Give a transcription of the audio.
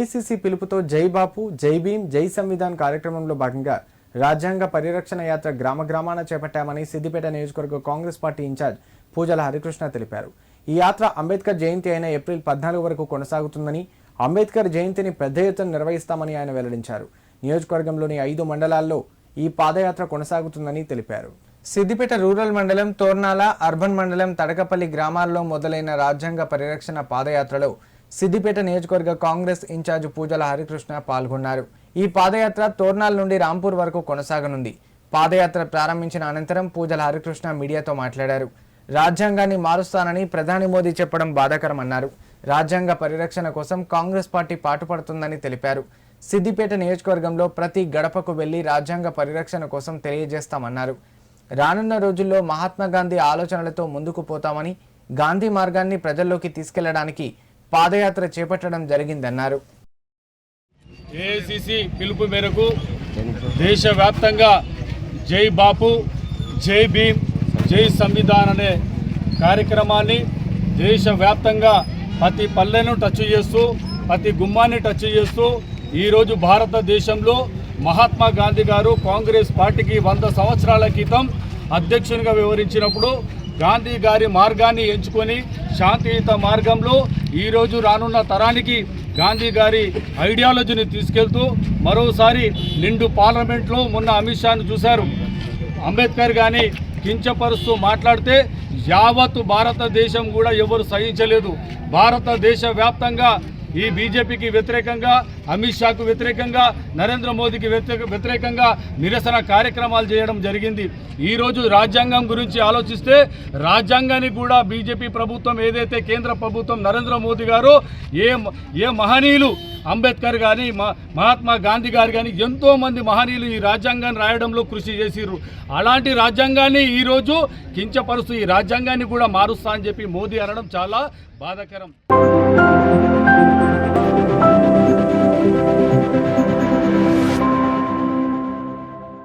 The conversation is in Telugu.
ఏఐసిసి పిలుపుతో జై బాపు జై భీమ్ జై సంవిధాన్ కార్యక్రమంలో భాగంగా రాజ్యాంగ పరిరక్షణ యాత్ర గ్రామ గ్రామాన చేపట్టామని సిద్దిపేట నియోజకవర్గ కాంగ్రెస్ పార్టీ ఇన్ఛార్జ్ పూజల హరికృష్ణ తెలిపారు. ఈ యాత్ర అంబేద్కర్ జయంతి అయిన ఏప్రిల్ పద్నాలుగు వరకు కొనసాగుతుందని అంబేద్కర్ జయంతిని పెద్ద ఎత్తున నిర్వహిస్తామని ఆయన వెల్లడించారు. నియోజకవర్గంలోని ఐదు మండలాల్లో ఈ పాదయాత్ర కొనసాగుతుందని తెలిపారు. సిద్దిపేట రూరల్ మండలం తోర్నాల అర్బన్ మండలం తడకపల్లి గ్రామాల్లో మొదలైన రాజ్యాంగ పరిరక్షణ పాదయాత్రలో సిద్దిపేట నియోజకవర్గ కాంగ్రెస్ ఇన్ఛార్జ్ పూజల హరికృష్ణ పాల్గొన్నారు. ఈ పాదయాత్ర తోర్నాల్ నుండి రాంపూర్ వరకు కొనసాగనుంది. పాదయాత్ర ప్రారంభించిన అనంతరం పూజల హరికృష్ణ మీడియాతో మాట్లాడారు. రాజ్యాంగాన్ని మారుస్తానని ప్రధాని మోదీ చెప్పడం బాధాకరమన్నారు. రాజ్యాంగ పరిరక్షణ కోసం కాంగ్రెస్ పార్టీ పాటుపడుతుందని తెలిపారు. సిద్దిపేట నియోజకవర్గంలో ప్రతి గడపకు వెళ్ళి రాజ్యాంగ పరిరక్షణ కోసం తెలియజేస్తామన్నారు. రానున్న రోజుల్లో మహాత్మా గాంధీ ఆలోచనలతో ముందుకు పోతామని గాంధీ మార్గాన్ని ప్రజల్లోకి తీసుకెళ్ళడానికి పాదయాత్ర చేపట్టడం జరిగిందన్నారు. ఏఐసిసి పిలుపు మేరకు దేశవ్యాప్తంగా జై బాపు జై భీమ్ జై సంవిధాన్ అనే కార్యక్రమాన్ని దేశవ్యాప్తంగా ప్రతి పల్లెను టచ్ చేస్తూ ప్రతి గుమ్మాన్ని టచ్ చేస్తూ ఈరోజు భారతదేశంలో మహాత్మా గాంధీ గారు కాంగ్రెస్ పార్టీకి వంద సంవత్సరాల క్రితం అధ్యక్షునిగా వివరించినప్పుడు గాంధీ గారి మార్గాన్ని ఎంచుకొని శాంతియుత మార్గంలో ఈరోజు రానున్న తరానికి గాంధీ గారి ఐడియాలజీని తీసుకెళ్తూ మరోసారి నిండు పార్లమెంట్లో మొన్న అమిత్ షాను చూశారు. అంబేద్కర్ కానీ కించపరుస్తూ మాట్లాడితే యావత్ భారతదేశం కూడా ఎవరు సహించలేదు. భారతదేశ వ్యాప్తంగా ఈ బీజేపీకి వ్యతిరేకంగా అమిత్ షాకు వ్యతిరేకంగా నరేంద్ర మోదీకి వ్యతిరేక వ్యతిరేకంగా నిరసన కార్యక్రమాలు చేయడం జరిగింది. ఈరోజు రాజ్యాంగం గురించి ఆలోచిస్తే రాజ్యాంగాన్ని కూడా బీజేపీ ప్రభుత్వం ఏదైతే కేంద్ర ప్రభుత్వం నరేంద్ర మోదీ గారు ఏ ఏ మహనీయులు అంబేద్కర్ కానీ మహాత్మా గాంధీ గారు కానీ ఎంతో మంది మహనీయులు ఈ రాజ్యాంగాన్ని రాయడంలో కృషి చేసిర్రు. అలాంటి రాజ్యాంగాన్ని ఈరోజు కించపరుస్తూ ఈ రాజ్యాంగాన్ని కూడా మారుస్తా అని చెప్పి మోదీ అనడం చాలా బాధాకరం.